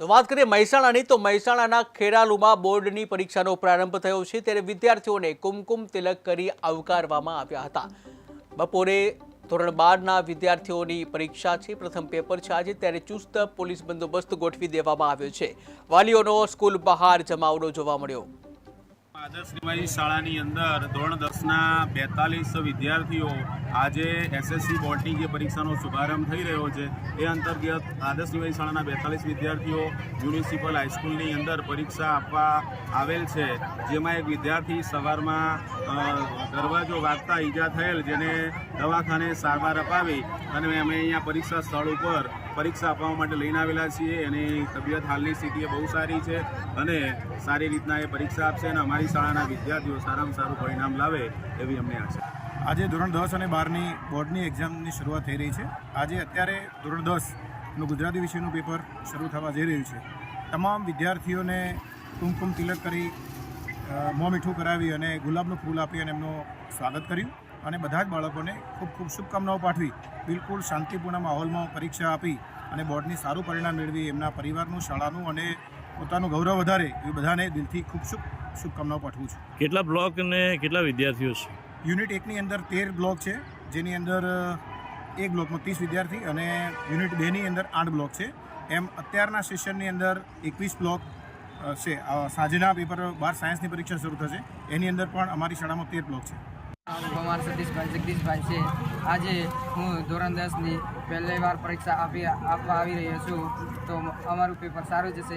તો વાત કરીએ મહેસાણાની, તો મહેસાણાના ખેરાલુમાં બોર્ડની પરીક્ષાનો પ્રારંભ થયો છે. ત્યારે વિદ્યાર્થીઓને કુમકુમ તિલક કરી આવકારવામાં આવ્યા હતા. બપોરે ધોરણ બારના વિદ્યાર્થીઓની પરીક્ષા છે. પ્રથમ પેપર છે આજે. ત્યારે ચુસ્ત પોલીસ બંદોબસ્ત ગોઠવી દેવામાં આવ્યો છે. વાલીઓનો સ્કૂલ બહાર જમાવડો જોવા મળ્યો. આદર્શ નિવાસી શાળાની અંદર ધોરણ દસના બેતાલીસ વિદ્યાર્થીઓ આજે એસએસસી બોર્ડની જે પરીક્ષાનો શુભારંભ થઈ રહ્યો છે, એ અંતર્ગત આદર્શ નિવાસી શાળાના બેતાલીસ વિદ્યાર્થીઓ મ્યુનિસિપલ હાઈસ્કૂલની અંદર પરીક્ષા આપવા આવેલ છે. જેમાં એક વિદ્યાર્થી સવારમાં દરવાજો વાગતા ઈજા થયેલ, જેને દવાખાને સારવાર અપાવી અને અમે અહીંયા પરીક્ષા સ્થળ ઉપર પરીક્ષા આપવા માટે લઈને આવેલા છીએ. એની તબિયત હાલની સ્થિતિ બહુ સારી છે અને સારી રીતના એ પરીક્ષા આપશે અને અમારી શાળાના વિદ્યાર્થીઓ સારામાં સારું પરિણામ લાવે એવી અમને આશા આજે ધોરણ દસ અને બારની બોર્ડની એક્ઝામની શરૂઆત થઈ રહી છે. આજે અત્યારે ધોરણ દસનું ગુજરાતી વિષયનું પેપર શરૂ થવા જઈ રહ્યું છે. તમામ વિદ્યાર્થીઓને કુમકુમ તિલક કરી મોં મીઠું કરાવી અને ગુલાબનું ફૂલ આપી અને એમનું સ્વાગત કર્યું. અને બધા જ બાળકોને ખૂબ ખૂબ શુભકામનાઓ પાઠવી બિલકુલ શાંતિપૂર્ણ માહોલમાં પરીક્ષા આપી અને બોર્ડની સારું પરિણામ મેળવી એમના પરિવારનું શાળાનું અને પોતાનું ગૌરવ વધારે એ બધાને દિલથી ખૂબ શુભ શુભકામનાઓ પાઠવું છું. કેટલા બ્લોક અને કેટલા વિદ્યાર્થીઓ છે? યુનિટ એકની અંદર તેર બ્લોક છે જેની અંદર એક બ્લોકમાં ત્રીસ વિદ્યાર્થી અને યુનિટ બેની અંદર આઠ બ્લોક છે. એમ અત્યારના સેશનની અંદર એકવીસ બ્લોક છે. સાંજના પેપર બાર સાયન્સની પરીક્ષા શરૂ થશે. એની અંદર પણ અમારી શાળામાં તેર બ્લોક છે. કુમાર સતીશભાઈ, જગદીશભાઈ છે. આજે હું ધોરણ દસની પહેલી વાર પરીક્ષા આપી આપવા આવી રહ્યો છું. તો અમારું પેપર સારું જશે